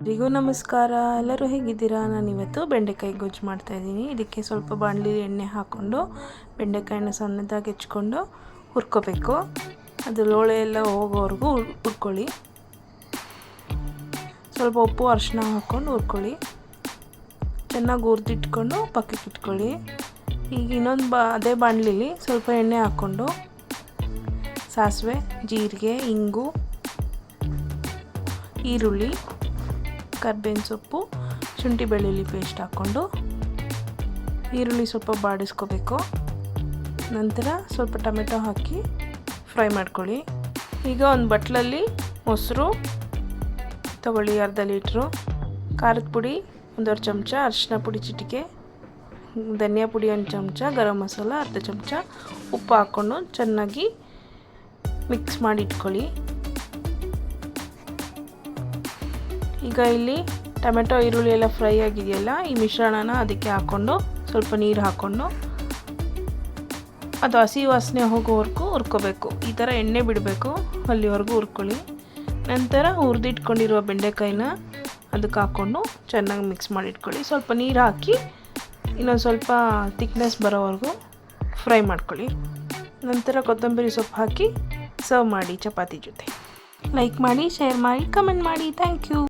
ಎಲ್ರಿಗೂ ನಮಸ್ಕಾರ. ಎಲ್ಲರೂ ಹೇಗಿದ್ದೀರಾ? ನಾನು ಇವತ್ತು ಬೆಂಡೆಕಾಯಿ ಗೊಜ್ಜು ಮಾಡ್ತಾಯಿದ್ದೀನಿ ಇದಕ್ಕೆ ಸ್ವಲ್ಪ ಬಾಣಲಿ ಎಣ್ಣೆ ಹಾಕ್ಕೊಂಡು ಬೆಂಡೆಕಾಯಿನ ಸಣ್ಣದಾಗಿ ಹೆಚ್ಕೊಂಡು ಹುರ್ಕೋಬೇಕು. ಅದು ಲೋಳೆ ಎಲ್ಲ ಹೋಗೋವರೆಗೂ ಹುರ್- ಹುರ್ಕೊಳ್ಳಿ. ಸ್ವಲ್ಪ ಉಪ್ಪು ಅರಿಶಿನ ಹಾಕ್ಕೊಂಡು ಹುರ್ಕೊಳ್ಳಿ. ಚೆನ್ನಾಗಿ ಹುರಿದಿಟ್ಕೊಂಡು ಪಕ್ಕಕ್ಕೆ ಇಟ್ಕೊಳ್ಳಿ. ಈಗ ಇನ್ನೊಂದು ಬಾ, ಅದೇ ಬಾಣಲಿಲಿ ಸ್ವಲ್ಪ ಎಣ್ಣೆ ಹಾಕ್ಕೊಂಡು ಸಾಸಿವೆ, ಜೀರಿಗೆ, ಇಂಗು, ಈರುಳ್ಳಿ. ಕರ್ಬೇವಿನ ಸೊಪ್ಪು, ಶುಂಠಿ ಬೆಳ್ಳುಳ್ಳಿ ಪೇಸ್ಟ್ ಹಾಕ್ಕೊಂಡು ಈರುಳ್ಳಿ ಸ್ವಲ್ಪ ಬಾಡಿಸ್ಕೋಬೇಕು. ನಂತರ ಸ್ವಲ್ಪ ಟೊಮೆಟೊ ಹಾಕಿ ಫ್ರೈ ಮಾಡ್ಕೊಳ್ಳಿ. ಈಗ ಒಂದು ಬಟ್ಲಲ್ಲಿ ಮೊಸರು ತಗೊಳ್ಳಿ ಅರ್ಧ ಲೀಟ್ರು, ಖಾರದ ಪುಡಿ ಒಂದೂವರೆ ಚಮಚ, ಅರಿಶಿನ ಪುಡಿ ಚಿಟಿಕೆ, ಧನಿಯಾ ಪುಡಿ ಒಂದು ಚಮಚ, ಗರಂ ಮಸಾಲ ಅರ್ಧ ಚಮಚ, ಉಪ್ಪು ಹಾಕ್ಕೊಂಡು ಚೆನ್ನಾಗಿ ಮಿಕ್ಸ್ ಮಾಡಿ ಇಟ್ಕೊಳ್ಳಿ. ಈಗ ಇಲ್ಲಿ ಟೊಮೆಟೊ, ಈರುಳ್ಳಿ ಎಲ್ಲ ಫ್ರೈ ಆಗಿದೆಯಲ್ಲ, ಈ ಮಿಶ್ರಣನ ಅದಕ್ಕೆ ಹಾಕ್ಕೊಂಡು ಸ್ವಲ್ಪ ನೀರು ಹಾಕ್ಕೊಂಡು ಅದು ಹಸಿ ವಾಸನೆ ಹೋಗೋವರೆಗೂ ಹುರ್ಕೋಬೇಕು. ಈ ಥರ ಎಣ್ಣೆ ಬಿಡಬೇಕು, ಅಲ್ಲಿವರೆಗೂ ಹುರ್ಕೊಳ್ಳಿ. ನಂತರ ಹುರಿದಿಟ್ಕೊಂಡಿರುವ ಬೆಂಡೆಕಾಯಿನ ಅದಕ್ಕೆ ಹಾಕ್ಕೊಂಡು ಚೆನ್ನಾಗಿ ಮಿಕ್ಸ್ ಮಾಡಿಟ್ಕೊಳ್ಳಿ. ಸ್ವಲ್ಪ ನೀರು ಹಾಕಿ ಇನ್ನೊಂದು ಸ್ವಲ್ಪ ತಿಕ್ನೆಸ್ ಬರೋವರೆಗೂ ಫ್ರೈ ಮಾಡ್ಕೊಳ್ಳಿ. ನಂತರ ಕೊತ್ತಂಬರಿ ಸೊಪ್ಪು ಹಾಕಿ ಸರ್ವ್ ಮಾಡಿ ಚಪಾತಿ ಜೊತೆ. ಲೈಕ್ ಮಾಡಿ ಶೇರ್ ಮಾಡಿ ಕಮೆಂಟ್ ಮಾಡಿ. Thank you